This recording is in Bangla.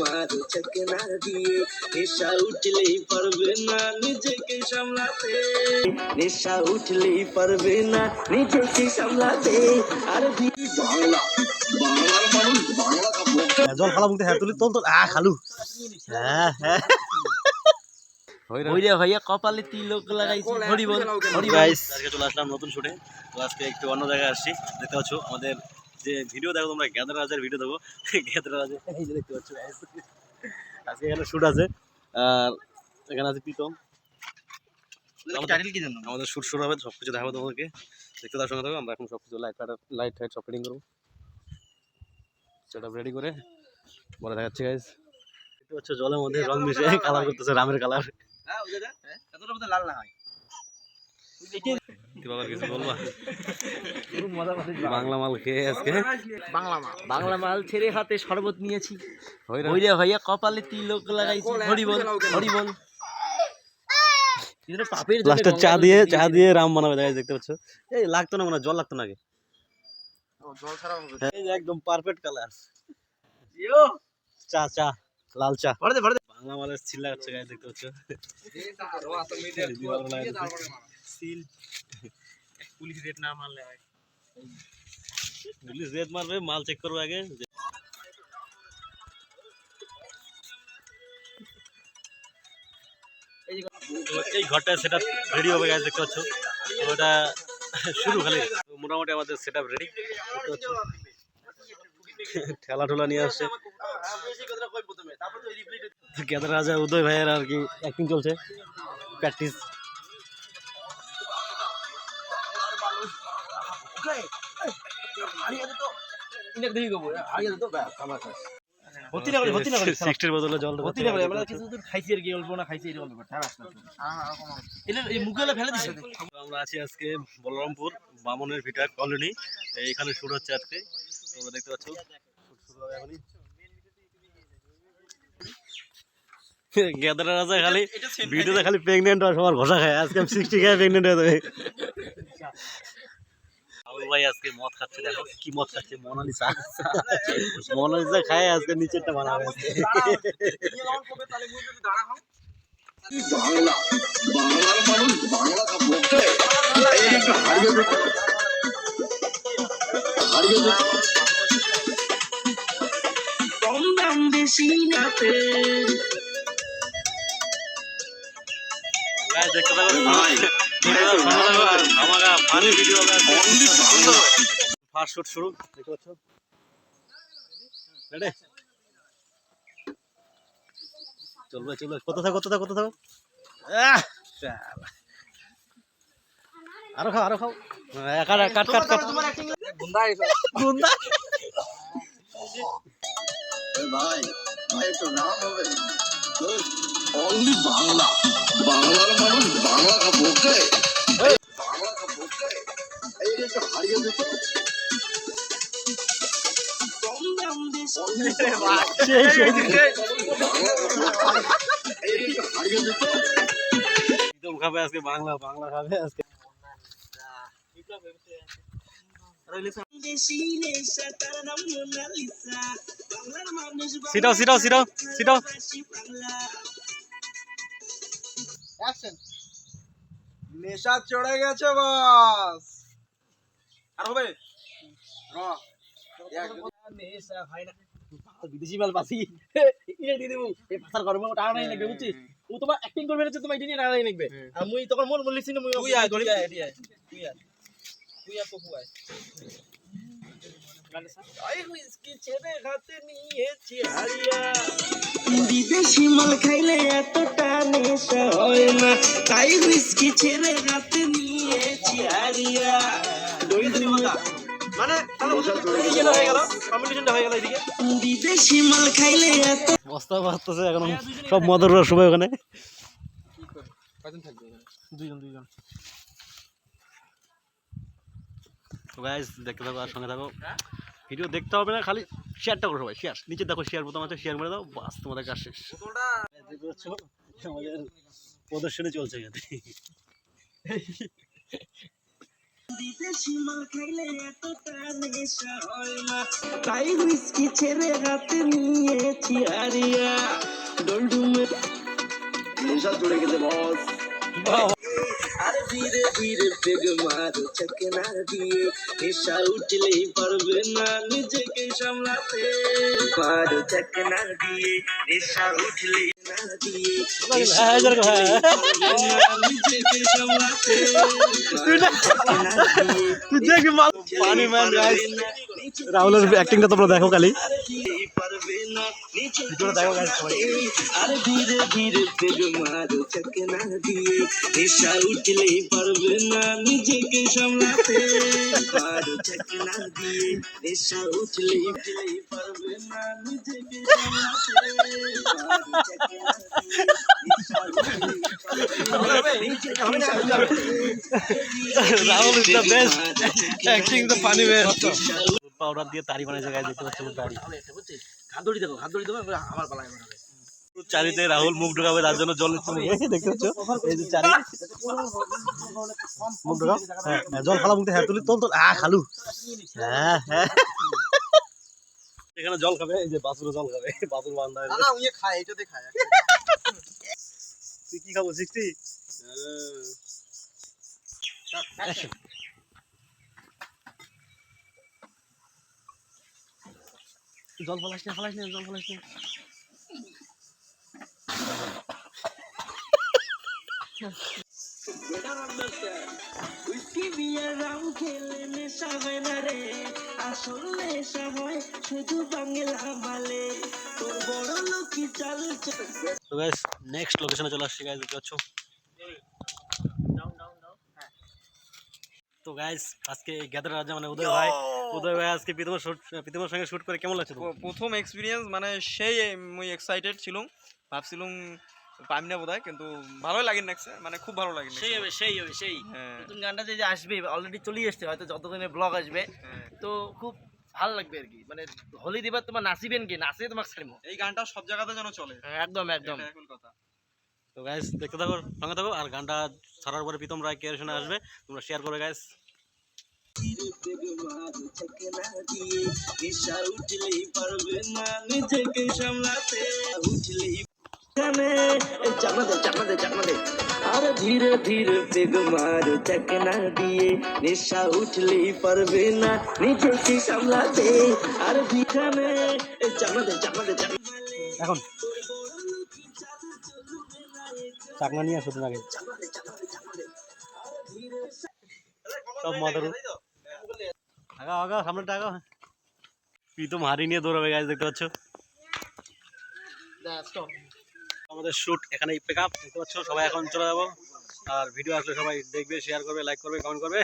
মারো চকনা দিয়ে নেশা উঠলেই পারবে না নিজেকে সামলাতে নেশা উঠলেই পারবে না নিজেকে সামলাতে আর বাংলা বাংলার মানুষ বাংলা জল খালা মুখতে হ্যাঁ তুলি তোল তোল। আহ খালু। হ্যাঁ হ্যাঁ। ওইরে ভাইয়া কপালে তিলক লাগাইছি। হরি বল হরি গাইস আজকে চলে আসলাম নতুন শুটে। তো আজকে একটু অন্য জায়গায় আসছি। দেখতে পাচ্ছ আমাদের যে ভিডিও দেখো তোমরা গ্যাদার রাজের ভিডিও দেখো। গ্যাদার রাজের এই যে দেখতে পাচ্ছ। আজকে এখানে শুট আছে। আর এখানে আছে প্রীতম। কি জানো? আমাদের শুট শুরু হবে সব কিছু দেখাবো তোমাদেরকে। দেখতে তার সঙ্গে থাকো আমরা এখন সব কিছু লাইট ফাইট লাইট ফাইট সব ফিটিং করব। সেটা রেডি করে বলে দেখাচ্ছি গাইজ দেখতে পাচ্ছ জলের মধ্যে রং মিশিয়ে কালার করতেছে রামের কালার হ্যাঁ দাদা লাল না হয়। বাবার কিছু বলবা? বাংলা মাল খেয়ে আজকে? বাংলা মাল বাংলা মাল। ছেড়ে হাতে শরবত নিয়েছি। হইরা। কপালে তিলক লাগাইছি। হরি বল হরি বল। পাপের লাস্টে চা দিয়ে চা দিয়ে রাম বানাবে দেখা দেখতে পাচ্ছ? এই লাগতো না মনে হয়, জল লাগতো না আগে। জল ছাড়া একদম পারফেক্ট কালার চা চা লাল চা। ভরে দে ভরে মালের চিল্লা হচ্ছে গায়ে দেখতে পাচ্ছ? সিল পুলিশ রেট না মারলে হয়। পুলিশ রেড মারবে মাল চেক করবে আগে। এই ঘরটা সেটা রেডি হবে গাছ দেখতে পাচ্ছ? ওটা শুরু খালি। মোটামুটি আমাদের সেট আপ রেডি দেখতে পাচ্ছ? ঠেলা ঠোলা নিয়ে আসছে। কেদার রাজা উদয় ভাইয়ের আর কি অ্যাক্টিং চলছে। প্র্যাকটিস আমরা আছি আজকে বলরামপুর বামনের ভিটা কলোনি এইখানে শুরু হচ্ছে আজকে। তোমরা দেখতে পাচ্ছ। শুরু হবে এখনই গেদারা রাজা খালি ভিডিওতে খালি। প্রেগনেন্ট হয় সবার ঘষা খায়। আজকে আমি সিক্সটি খায় প্রেগনেন্ট হয়ে যাবে। ভাই আজকে মদ খাচ্ছে দেখো কি মদ খাচ্ছে মোনালিসা। মোনালিসা খায় আজকে নিচেরটা বানাবে। বাংলা বাংলার মানুষ বাংলা হারিয়ে হারিয়ে ফার্স্ট শুট শুরু দেখতে পাচ্ছ? রেডি চলবে চলবে। কত থাকো কত থাকো কত থাকো? আরও খাও আরও খাও। হ্যাঁ, কাট কাট কাট কাট। গুন্ডা? এ ভাই ভাই একটু নাম হবে। অনলি বাংলা। বাংলার মানুষ বাংলা কাপড় বাংলা কাপড় এই। একটু হারিয়ে দেখো কম দাম বেশি only সেই সেই বাংলা কাপড় এই একটু হারিয়ে দেখো প্রীতম খাবে আজকে বাংলা বাংলা খাবে আজকে। বেশি নেশা তার নাম মোনালিসা বাংলার মানুষ সিটাও সিটাও সিটাও সিটাও। বাংলা নেশা চড়ে গেছে বস। আর হবে? নেশা ভাই না। বিদেশি মাল পাসি এটা দিয়ে দেবো। এই পাসার গরমে টাকা নাই লাগবে বুঝছিস? ও তোমার অ্যাক্টিং করবে না যে তোমার এটা নিয়ে টাকা নাই লাগবে। আর মুই তখন মন বলিস না মুই তুই আয় তুই আয় তুই আয় তুই তুই তো হুয়ায় বিদেশি মাল খাইলে এতটা নেশা হয়। তাই হুইস্কি ছেড়ে হাতে নিয়েছি হারিয়া। মানে তাহলে গেল। কম্পিটিশনটা গেল এদিকে। বিদেশি মাল খাইলে এত বস্তা বাজতেছে এখন সব মদর রস হবে ওখানে। দুইজন দুইজন। তো গাইজ দেখতে থাকো আর সঙ্গে থাকো। ভিডিও দেখতে হবে না খালি শেয়ারটা করো সবাই শেয়ার নিচে দেখো শেয়ার বোতাম আছে শেয়ার করে দাও বাস তোমাদের কাজ শেষ। আমাদের প্রদর্শনী চলছে এখানে তাই হুইস্কি ছেড়ে হাতে নিয়েছি আরিয়া। ডলডুমে নেশা চড়ে গেছে বস। আর ধীরে ধীরে বেগ মারো চকনা দিয়ে নেশা উঠলেই পারবে না নিজেকে সামলাতে মারো চকনা দিয়ে নেশা উঠলেই না দিয়ে নেশা উঠলেই পারবে না নিজেকে সামলাতে তুই দেখবি পানি ম্যান গাইস রাহুলের অ্যাক্টিংটা তোমরা দেখো খালি। ভিডিওটা দেখো guys সবাই। আরে ধীরে ধীরে বেগ পাউডার দিয়ে তারি বানাইছে গাইস দেখতে পাচ্ছ ধরি দেখো ধরি দেবো আমার পালায় চারিতে রাহুল মুখ ঢুকাবে তার জন্য জল নিচ্ছে মুখে। দেখতে পাচ্ছ? এই যে চারি। মুখ ঢুকাও হ্যাঁ হ্যাঁ, জল খালা মুখে হ্যাঁ তুলি তোল তোল। আ খালু। হ্যাঁ হ্যাঁ। এখানে জল খাবে এই যে বাসুরে জল খাবে বাসুর বান্ধা না না উনি খায় এটাতে খায়। তুই কি খাব সিক্সটি? জল ফলাস না ফলাস না জল ফলাস না। শুধু বাংলা তোর বড় লোকি চাল চল তো গাইস নেক্সট লোকেশনে চলে আসছি গাইস দেখতে পাচ্ছ? তো গাইস আজকে গ্যাদার রাজা মানে উদয় ভাই। উদয় ভাই আজকে প্রীতমের শুট প্রীতমের সঙ্গে শুট করে কেমন লাগছে প্রথম এক্সপিরিয়েন্স মানে সেই মুই এক্সাইটেড ছিলাম ভাবছিলাম পাইম না বোধহয় কিন্তু ভালোই লাগে নেক্সট মানে খুব ভালো লাগে সেই হবে সেই হবে সেই। হ্যাঁ। নতুন গানটা যে আসবে অলরেডি চলে আসছে হয়তো যতদিনে ব্লগ আসবে। হ্যাঁ। তো খুব ভালো লাগবে আর কি মানে হোলি দিবার তোমার নাচিবেন কি? নাচে তোমাকে ছাড়বো এই গানটা সব জায়গাতে যেন চলে। একদম একদম। কথা। তো গাইস দেখতে থাকো সঙ্গে থাকো আর গানটা ছাড়ার পরে প্রীতম রায় কেয়ারেশনে আসবে তোমরা শেয়ার করবে গাইস আর ধীরে ধীরে বেগ মারো চকনা দিয়ে নেশা উঠলেই পারবে না নিজেকে সামলাতে। আর ভিখানে চামাদে চামাদে চামাদে এখন চাকনা নিয়ে আসো তুমি আগে। সব মাথার আগা আগা সামনেটা আগা প্রীতম হারি নিয়ে দৌড়াবে গাছ দেখতে পাচ্ছ? আমাদের শুট এখানেই পিক আপ দেখতে পাচ্ছ? সবাই এখন চলে যাব। আর ভিডিও আসলে সবাই দেখবে শেয়ার করবে লাইক করবে কমেন্ট করবে।